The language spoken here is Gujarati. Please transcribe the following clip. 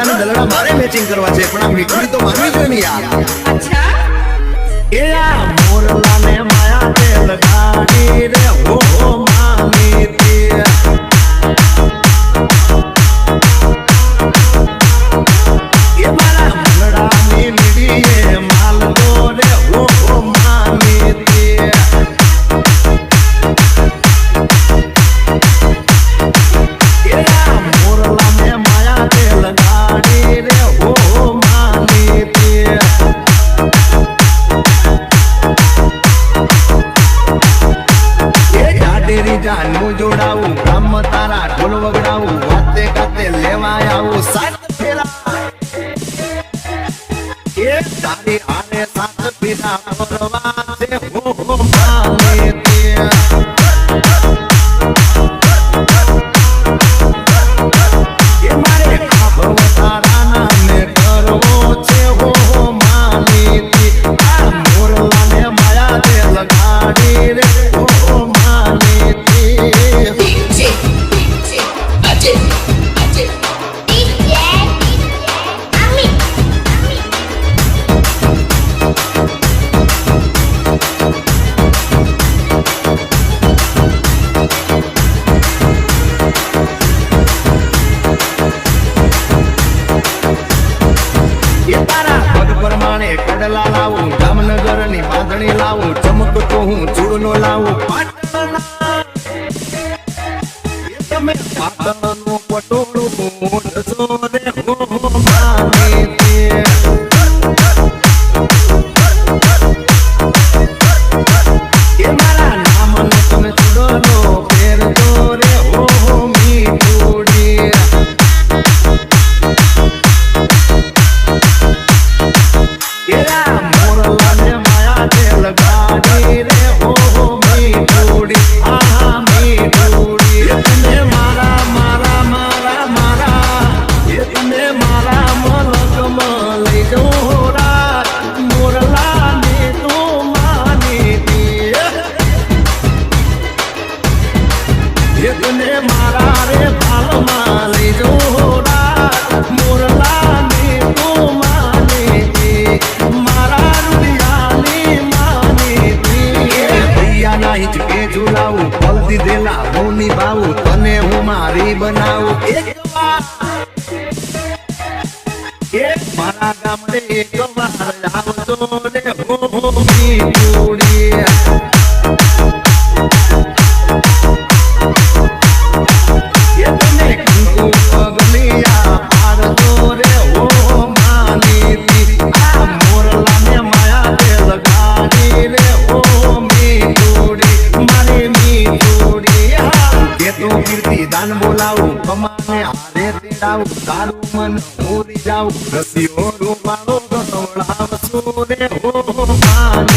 અંડા દલડા મારે મેચિંગ કરવા છે પણ આ મીઠડી તો મારવી જોઈએ ને યાર. અચ્છા. એલા મોરલા માયા તે લગાડી રે હો તારા ઢોલ વગડાવું, વાતે કાતે લેવાય આવું, સાત ફેરા એ તારી આને સાત ફેરા ફરવા છે, હો માને તે. પ્રમાણે કડલા લાવું જામનગરની બાંધણી લાવું. ચમકતો હું ચૂડનો લાવું. પાટણનું પટોળું ઝુલાવું ફલ દીધેલા હું નિભાવું તને હું મારી બનાવું? એક મારા ગામડે એક વાર આવતો ને હો કીર્તિ બોલાવું, કમાને હારે તેડાવું તારું મન મોરી જાવું રસીઓ રૂપાળો ગસવડાવશું રે, હો હો માનીતી